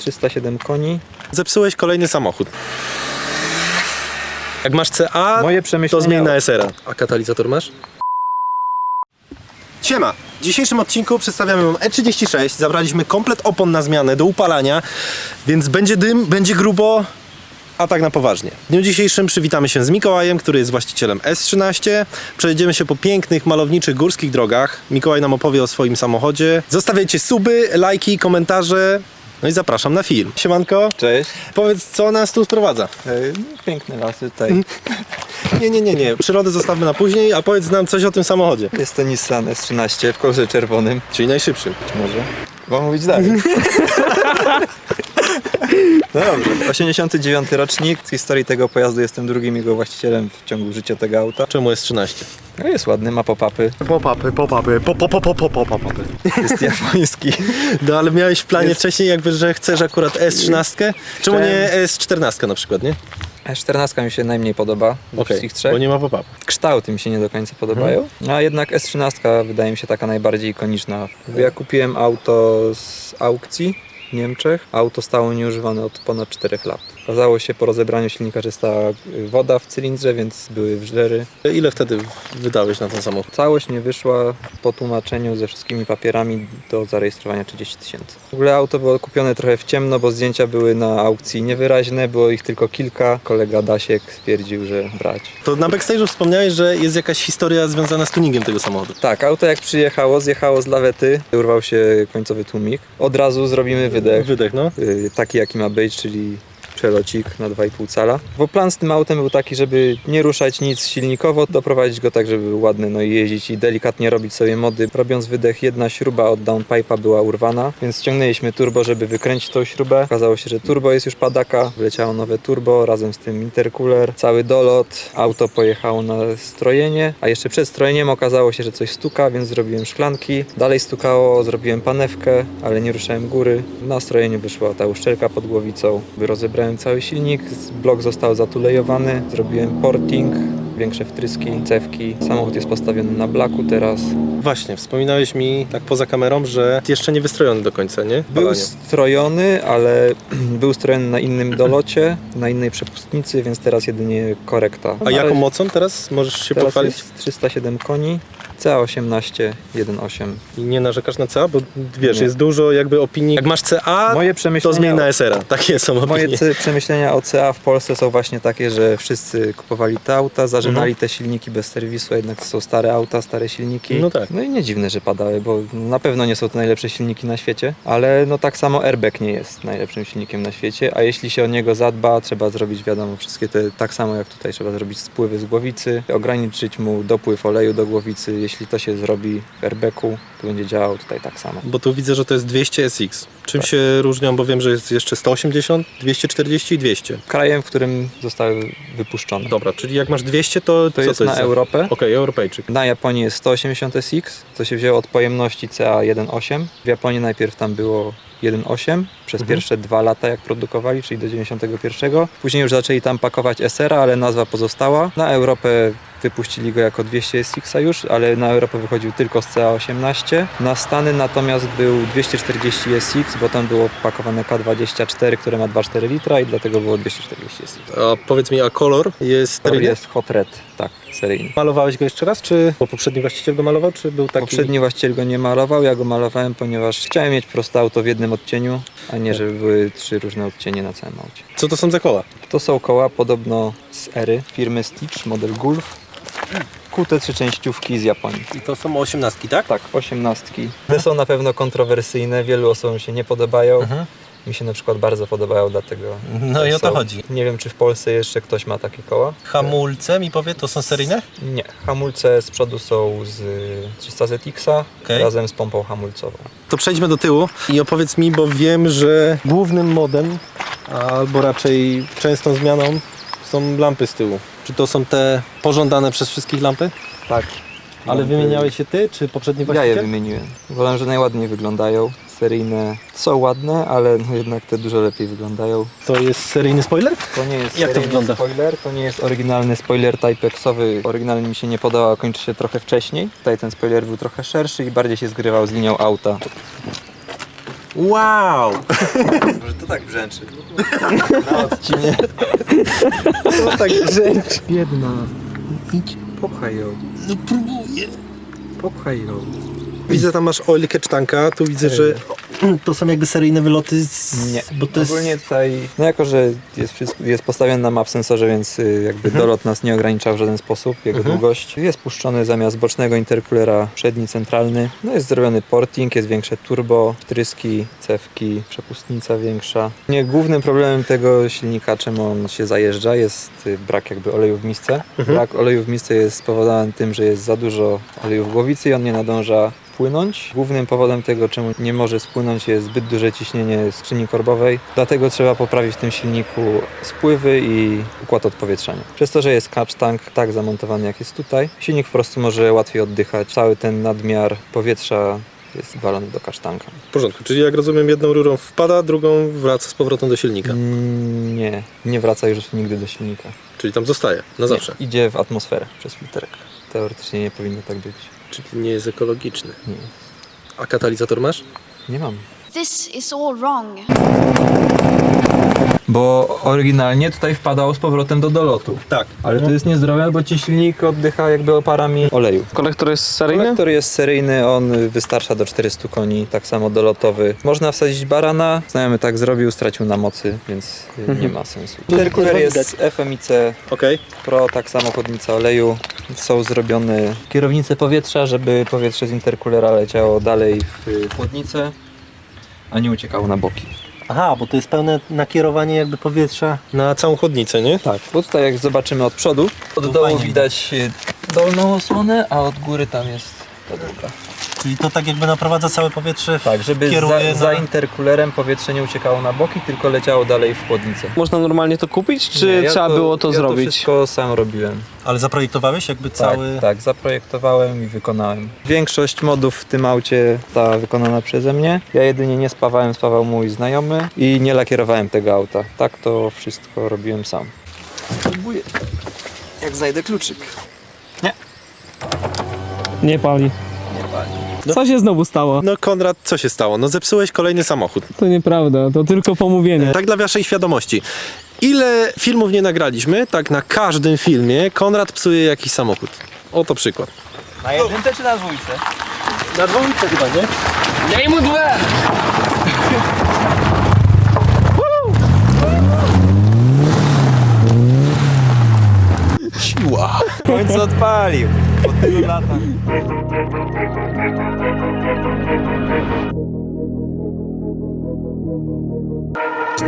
307 koni. Zepsułeś kolejny samochód. Jak masz CA, Moje to przemyślenia... zmień na SR. A katalizator masz? Siema! W dzisiejszym odcinku przedstawiamy Wam E36. Zabraliśmy komplet opon na zmianę do upalania, więc będzie dym, będzie grubo, a tak na poważnie. W dniu dzisiejszym przywitamy się z Mikołajem, który jest właścicielem S13. Przejedziemy się po pięknych, malowniczych górskich drogach. Mikołaj nam opowie o swoim samochodzie. Zostawiajcie suby, lajki, komentarze. No i zapraszam na film. Siemanko, Cześć. powiedz co nas tu sprowadza. E, Piękne lasy tutaj. Nie, nie, nie, nie. Przyrodę zostawmy na później, a powiedz nam coś o tym samochodzie. Jest to Nissan S13 w kolorze czerwonym. Czyli najszybszy. Być może. Mam mówić dalej. No dobrze. 89 rocznik. Z historii tego pojazdu jestem drugim jego właścicielem w ciągu życia tego auta. Czemu jest 13? No jest ładny, ma pop-upy. Pop-upy, pop-upy, pop, pop, pop, pop, pop-upy. Jest japoński. No ale miałeś w planie Jest- wcześniej jakby, że chcesz akurat S13? Czemu nie S14 na przykład, nie? S14 mi się najmniej podoba z Okej, wszystkich trzech. bo nie ma pop-up. Kształty mi się nie do końca podobają, a jednak S13 wydaje mi się taka najbardziej ikoniczna. Ja kupiłem auto z aukcji Niemczech. Auto stało nieużywane od ponad 4 lat. Okazało się po rozebraniu silnika, że stała y, woda w cylindrze, więc były wżery. Ile wtedy wydałeś na ten samochód? Całość nie wyszła po tłumaczeniu ze wszystkimi papierami do zarejestrowania 30 tysięcy. W ogóle auto było kupione trochę w ciemno, bo zdjęcia były na aukcji niewyraźne, było ich tylko kilka. Kolega Dasiek stwierdził, że brać. To na backstage'u wspomniałeś, że jest jakaś historia związana z tuningiem tego samochodu. Tak, auto jak przyjechało, zjechało z lawety, urwał się końcowy tłumik. Od razu zrobimy wydech, Wydech, no. y, taki jaki ma być, czyli przelocik na 2,5 cala. Bo plan z tym autem był taki, żeby nie ruszać nic silnikowo, doprowadzić go tak, żeby był ładny, no i jeździć i delikatnie robić sobie mody. Robiąc wydech, jedna śruba od downpipe'a była urwana, więc ściągnęliśmy turbo, żeby wykręcić tą śrubę. Okazało się, że turbo jest już padaka, wleciało nowe turbo, razem z tym intercooler, cały dolot, auto pojechało na strojenie, a jeszcze przed strojeniem okazało się, że coś stuka, więc zrobiłem szklanki. Dalej stukało, zrobiłem panewkę, ale nie ruszałem góry. Na strojeniu wyszła ta uszczelka pod głowicą. Rozebrałem cały silnik, blok został zatulejowany, zrobiłem porting, większe wtryski, cewki. Samochód jest postawiony na blaku teraz. Właśnie, wspominałeś mi tak poza kamerą, że jeszcze nie wystrojony do końca, nie? Był Palanie. strojony, ale był strojony na innym dolocie, na innej przepustnicy, więc teraz jedynie korekta. A Ale jaką mocą teraz możesz się teraz pochwalić? jest 307 koni, CA18 1.8. I nie narzekasz na CA, bo wiesz, Nie. jest dużo jakby opinii. Jak masz CA, Moje to przemyślenia zmień na SR-a. Takie są opinie. Moje przemyślenia o CA w Polsce są właśnie takie, że wszyscy kupowali te auta, zażynali te silniki bez serwisu, a jednak to są stare auta, stare silniki. No tak. No i nie dziwne, że padały, bo na pewno nie są to najlepsze silniki na świecie, ale no tak samo airbag nie jest najlepszym silnikiem na świecie, a jeśli się o niego zadba, trzeba zrobić wiadomo wszystkie te, tak samo jak tutaj trzeba zrobić spływy z głowicy, ograniczyć mu dopływ oleju do głowicy, jeśli to się zrobi w airbagu, to będzie działało tutaj tak samo. Bo tu widzę, że to jest 200 SX. Czym Tak. się różnią, bo wiem, że jest jeszcze 180, 240 i 200. Krajem, w którym zostały wypuszczone. Dobra, czyli jak masz 200, to, To co jest to na jest? za- Europę. Okej, Europejczyk. Na Japonii jest 180 SX, to się wzięło od pojemności CA 1.8. W Japonii najpierw tam było 1.8 przez Mhm. pierwsze dwa lata jak produkowali, czyli do 91. Później już zaczęli tam pakować SR, ale nazwa pozostała. Na Europę wypuścili go jako 200 SX już, ale na Europę wychodził tylko z CA18. Na Stany natomiast był 240 SX, bo tam było pakowane K24, które ma 2,4 litra i dlatego było 240 SX. A powiedz mi, a kolor jest seryjny? jest Hot Red, tak, seryjny. Malowałeś go jeszcze raz, czy bo poprzedni właściciel go malował, czy był taki... Poprzedni właściciel go nie malował, ja go malowałem, ponieważ chciałem mieć proste auto w jednym odcieniu, a nie żeby były trzy różne odcienie na całym aucie. Co to są za koła? To są koła podobno z Ery, firmy Stitch, model Gulf. Kute trzy częściówki z Japonii. I to są 18, tak? Tak, osiemnastki. Te są na pewno kontrowersyjne, wielu osobom się nie podobają. Mhm. Mi się na przykład bardzo podobają, dlatego... No i o to są- chodzi. Nie wiem, czy w Polsce jeszcze ktoś ma takie koła. Hamulce mi powie, to są seryjne? Nie, hamulce z przodu są z 300ZX-a Okej. razem z pompą hamulcową. To przejdźmy do tyłu i opowiedz mi, bo wiem, że głównym modem, albo raczej częstą zmianą są lampy z tyłu. Czy to są te pożądane przez wszystkich lampy? Tak. Ale wymieniałeś się ty, czy poprzedni Ja je wymieniłem. Uważam, że najładniej wyglądają. Seryjne są ładne, ale no jednak te dużo lepiej wyglądają. To jest seryjny spoiler? To nie jest Jak to seryjny wygląda? spoiler, to nie jest oryginalny spoiler Type-Xowy. Oryginalny mi się nie podobał, a kończy się trochę wcześniej. Tutaj ten spoiler był trochę szerszy i bardziej się zgrywał z linią auta. Wow! Może to tak brzęczy. Na odcinie. To tak rzecz. Biedna. Idź. Popchaj ją. No próbuję. Popchaj ją. Widzę, tam masz oil catch tanka, tu widzę, że to są jakby seryjne wyloty z... Nie, bo to jest... ogólnie tutaj, no jako, że jest, wszystko, jest postawiony na map sensorze, więc y, jakby dolot nas nie ogranicza w żaden sposób, jego Mhm. długość. Jest puszczony zamiast bocznego interkulera przedni centralny. No jest zrobiony porting, jest większe turbo, wtryski, cewki, przepustnica większa. Nie, głównym problemem tego silnika, czym on się zajeżdża, jest y, brak jakby oleju w misce. Mhm. Brak oleju w misce jest spowodowany tym, że jest za dużo oleju w głowicy i on nie nadąża płynąć. Głównym powodem tego, czemu nie może spłynąć jest zbyt duże ciśnienie skrzyni korbowej. Dlatego trzeba poprawić w tym silniku spływy i układ odpowietrzania. Przez to, że jest catch tank tak zamontowany jak jest tutaj, silnik po prostu może łatwiej oddychać. Cały ten nadmiar powietrza jest walony do catch tanka. W porządku, czyli jak rozumiem, jedną rurą wpada, drugą wraca z powrotem do silnika. Mm, Nie, nie wraca już nigdy do silnika. Czyli tam zostaje, na zawsze. Nie, idzie w atmosferę przez filterek. Teoretycznie nie powinno tak być. Czyli nie jest ekologiczny. Nie, A katalizator masz? nie mam. This is all wrong. Bo oryginalnie tutaj wpadał z powrotem do dolotu. Tak. Ale to jest niezdrowe, bo ci silnik oddycha jakby oparami oleju. Kolektor jest seryjny? Kolektor jest seryjny, on wystarcza do 400 koni, tak samo dolotowy. Można wsadzić barana, znajomy tak zrobił, stracił na mocy, więc y, nie ma sensu. Interkuler jest FMIC Okej. Pro, tak samo chłodnica oleju. Są zrobione kierownice powietrza, żeby powietrze z interkulera leciało dalej w chłodnicę, a nie uciekało na boki. Aha, bo to jest pełne nakierowanie jakby powietrza na całą chodnicę, nie? Tak, bo tutaj jak zobaczymy od przodu, od dołu widać y, dolną osłonę, a od góry tam jest ta druga. Czyli to tak jakby naprowadza całe powietrze. Tak, żeby Kieruje za, za na- interkulerem powietrze nie uciekało na boki, tylko leciało dalej w chłodnicę. Można normalnie to kupić, czy Nie, ja trzeba było to ja zrobić? to wszystko sam robiłem. Ale zaprojektowałeś jakby cały... Tak, tak, zaprojektowałem i wykonałem. Większość modów w tym aucie ta wykonana przeze mnie. Ja jedynie nie spawałem, spawał mój znajomy i nie lakierowałem tego auta. Tak to wszystko robiłem sam. Próbuję. Jak znajdę kluczyk. Nie. Nie pali. Co się znowu stało? No Konrad, co się stało? No zepsułeś kolejny samochód. To nieprawda, to tylko pomówienie. Tak dla waszej świadomości. Ile filmów nie nagraliśmy, tak na każdym filmie Konrad psuje jakiś samochód. Oto przykład. Na jedynce czy na dwójce? Na dwójce chyba, nie? Daj mu dwa! Siła. W końcu odpalił. Po tylu latach. A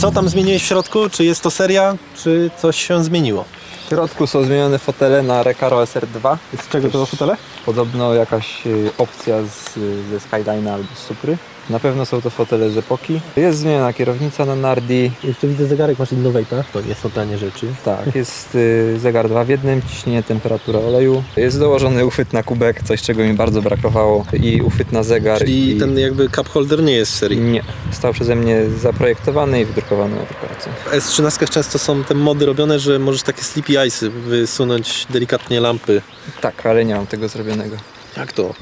Co tam zmieniłeś w środku? Czy jest to seria, czy coś się zmieniło? W środku są zmienione fotele na Recaro SR2. Z czego to fotele? Podobno jakaś y, opcja z, ze Skyline'a albo z Supry. Na pewno są to fotele z epoki. Jest zmieniona kierownica na Nardi. Jeszcze widzę zegarek, masz Innovator. To nie są tanie rzeczy. Tak, jest y, zegar 2 w jednym, ciśnienie, temperatura oleju. Jest dołożony uchwyt na kubek, coś czego mi bardzo brakowało. I uchwyt na zegar. Czyli i... ten jakby cup holder nie jest z serii. Nie, został przeze mnie zaprojektowany i wydrukowany na drukarce. W S13 często są te mody robione, że możesz takie sleepy ice'y wysunąć delikatnie lampy. Tak, ale nie mam tego zrobionego. Jak to?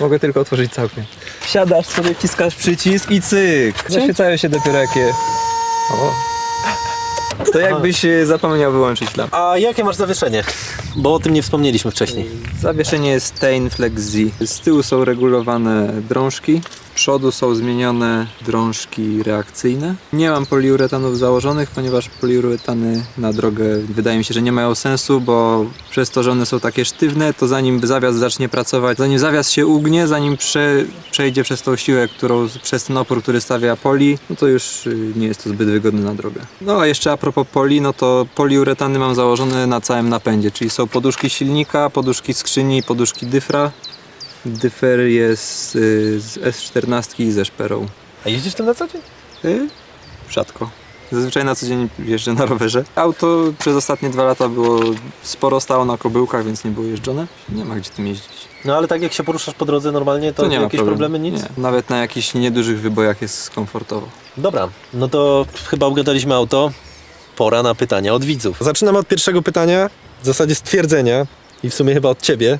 Mogę tylko otworzyć całkiem. Wsiadasz sobie, wciskasz przycisk i cyk! Zaświecają się dopiero jakie... O. To jakbyś e, zapomniał wyłączyć lampę. A jakie masz zawieszenie? Bo o tym nie wspomnieliśmy wcześniej. Zawieszenie jest Tain Flex Z. Z tyłu są regulowane drążki, przodu są zmienione drążki reakcyjne. Nie mam poliuretanów założonych, ponieważ poliuretany na drogę wydaje mi się, że nie mają sensu, bo przez to, że one są takie sztywne, to zanim zawias zacznie pracować, zanim zawias się ugnie, zanim prze, przejdzie przez tą siłę, którą, przez ten opór, który stawia poli, no to już y, nie jest to zbyt wygodne na drogę. No a jeszcze a propos poli, no to poliuretany mam założone na całym napędzie, czyli są poduszki silnika, poduszki skrzyni, poduszki dyfra. Dyfer jest y, z S14 i ze szperą. A jeździsz tym na co dzień? Y, rzadko. Zazwyczaj na co dzień jeżdżę na rowerze. Auto przez ostatnie dwa lata było sporo stało na kobyłkach, więc nie było jeżdżone. Nie ma gdzie tym jeździć. No ale tak jak się poruszasz po drodze normalnie, to, To nie ma jakieś problemu. problemy, nic? Nie. Nawet na jakichś niedużych wybojach jest komfortowo. Dobra, no to chyba ugadaliśmy auto. Pora na pytania od widzów. Zaczynamy od pierwszego pytania, w zasadzie stwierdzenia i w sumie chyba od ciebie.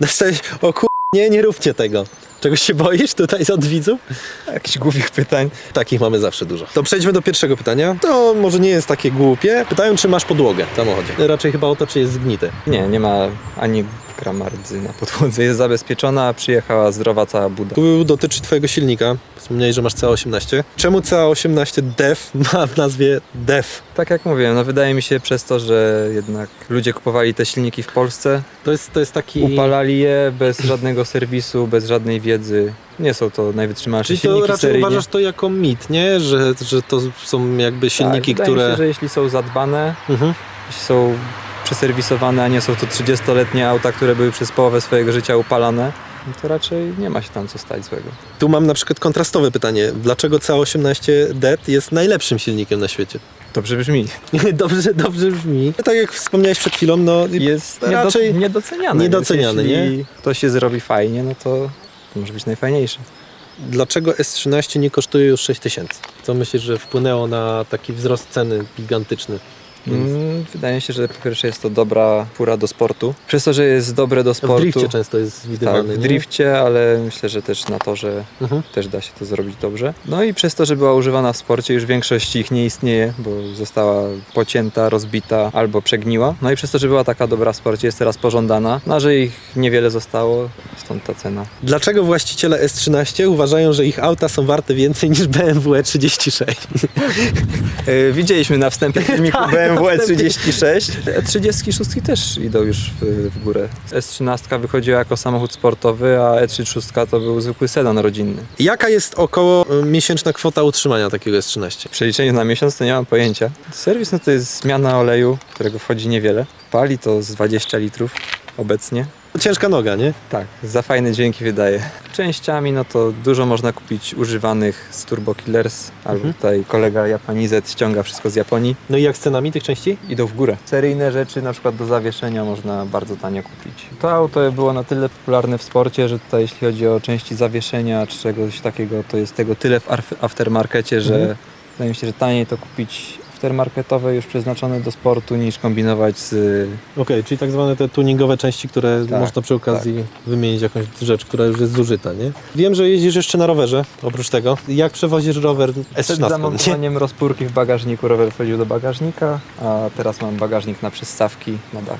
O kur... nie, nie róbcie tego. Czegoś się boisz tutaj od widzów? Jakichś głupich pytań. Takich mamy zawsze dużo. To przejdźmy do pierwszego pytania. To może nie jest takie głupie. Pytają, czy masz podłogę w samochodzie. Raczej chyba o to, czy jest zgnite. Nie, nie ma ani grama rdzy na podłodze. Jest zabezpieczona, przyjechała zdrowa cała buda. Tu dotyczy twojego silnika. Wspomniałeś, że masz CA18. Czemu CA18 DEF ma w nazwie DEF? Tak jak mówiłem, no wydaje mi się przez to, że jednak ludzie kupowali te silniki w Polsce, To jest, to jest taki... upalali je bez żadnego serwisu, bez żadnej wiedzy. Nie są to najwytrzymalsze Czyli to silniki raczej seryjnie. uważasz to jako mit, nie? Że, że to są jakby silniki, tak, które... Mi się, że jeśli są zadbane, Mhm. jeśli są przeserwisowane, a nie są to 30-letnie auta, które były przez połowę swojego życia upalane, no to raczej nie ma się tam co stać złego. Tu mam na przykład kontrastowe pytanie. Dlaczego CA18 DET jest najlepszym silnikiem na świecie? Dobrze brzmi. dobrze, dobrze brzmi. Tak jak wspomniałeś przed chwilą, no Jest raczej raczej niedoceniany. niedoceniany, więc nie? jeśli ktoś się zrobi fajnie, no to, to może być najfajniejszy. Dlaczego S13 nie kosztuje już 6000? Co myślisz, że wpłynęło na taki wzrost ceny gigantyczny? Mm, wydaje mi się, że po pierwsze jest to dobra fura do sportu. Przez to, że jest dobre do W sportu. drifcie często jest tak, widywany. w nie? drifcie, ale myślę, że też na torze Mhm. też da się to zrobić dobrze. No i przez to, że była używana w sporcie, już większość ich nie istnieje, bo została pocięta, rozbita albo przegniła. No i przez to, że była taka dobra w sporcie, jest teraz pożądana, no a że ich niewiele zostało, stąd ta cena. Dlaczego właściciele S13 uważają, że ich auta są warte więcej niż BMW E36? E, widzieliśmy na wstępie filmiku Tak, BMW na wstępie. E36. E36 też idą już w, w górę. S13 wychodziła jako samochód sportowy, a E36 to był zwykły sedan rodzinny. Jaka jest około y, miesięczna kwota utrzymania takiego S13? W przeliczeniu na miesiąc to nie mam pojęcia. Serwis no to jest zmiana oleju, którego wchodzi niewiele. Pali to z 20 litrów obecnie. Ciężka noga, nie? Tak, za fajne dźwięki wydaje. Częściami no to dużo można kupić używanych z Turbo Killers, albo Mhm. tutaj kolega Japanizet ściąga wszystko z Japonii. No i jak z cenami tych części? idą w górę. Seryjne rzeczy, na przykład do zawieszenia, można bardzo tanio kupić. To auto było na tyle popularne w sporcie, że tutaj jeśli chodzi o części zawieszenia czy czegoś takiego, to jest tego tyle w arf- aftermarkecie, że Mhm. wydaje mi się, że taniej to kupić aftermarketowe już przeznaczone do sportu niż kombinować z... Okej, czyli tak zwane te tuningowe części, które Tak, można przy okazji wymienić jakąś rzecz, która już jest zużyta, nie? Wiem, że jeździsz jeszcze na rowerze, oprócz tego. Jak przewozisz rower Przed S13? Nie? zamontowaniem rozpórki w bagażniku rower wchodził do bagażnika, a teraz mam bagażnik na przystawki na dach.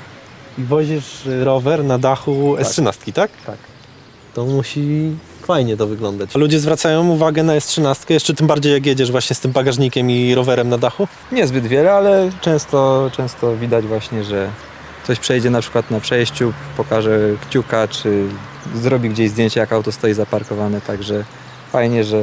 I wozisz rower na dachu Tak. S13, tak? Tak. To musi fajnie to wyglądać. A ludzie zwracają uwagę na S13, jeszcze tym bardziej jak jedziesz właśnie z tym bagażnikiem i rowerem na dachu? Niezbyt wiele, ale często, często widać właśnie, że ktoś przejdzie na przykład na przejściu, pokaże kciuka, czy zrobi gdzieś zdjęcie, jak auto stoi zaparkowane, także fajnie, że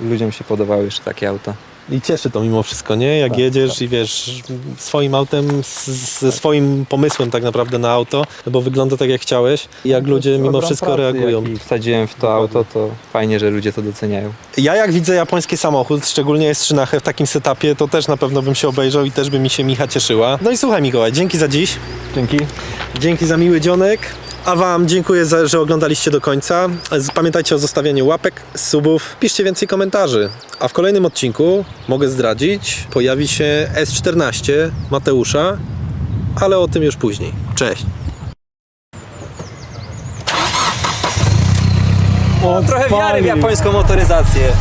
ludziom się podobały jeszcze takie auta. I cieszy to mimo wszystko, nie? Jak jedziesz i wiesz, swoim autem, z, ze swoim pomysłem tak naprawdę na auto, bo wygląda tak jak chciałeś. I jak ludzie mimo wszystko reagują. jaki wsadziłem w to auto, to fajnie, że ludzie to doceniają. Ja jak widzę japoński samochód, szczególnie S3 w takim setupie, to też na pewno bym się obejrzał i też by mi się Micha cieszyła. No i słuchaj Mikołaj, dzięki za dziś. Dzięki. Dzięki za miły dzionek. A Wam dziękuję, za, że oglądaliście do końca. Pamiętajcie o zostawianiu łapek, subów, piszcie więcej komentarzy. A w kolejnym odcinku, mogę zdradzić, pojawi się S14 Mateusza, ale o tym już później. Cześć! O, trochę wiary w japońską motoryzację.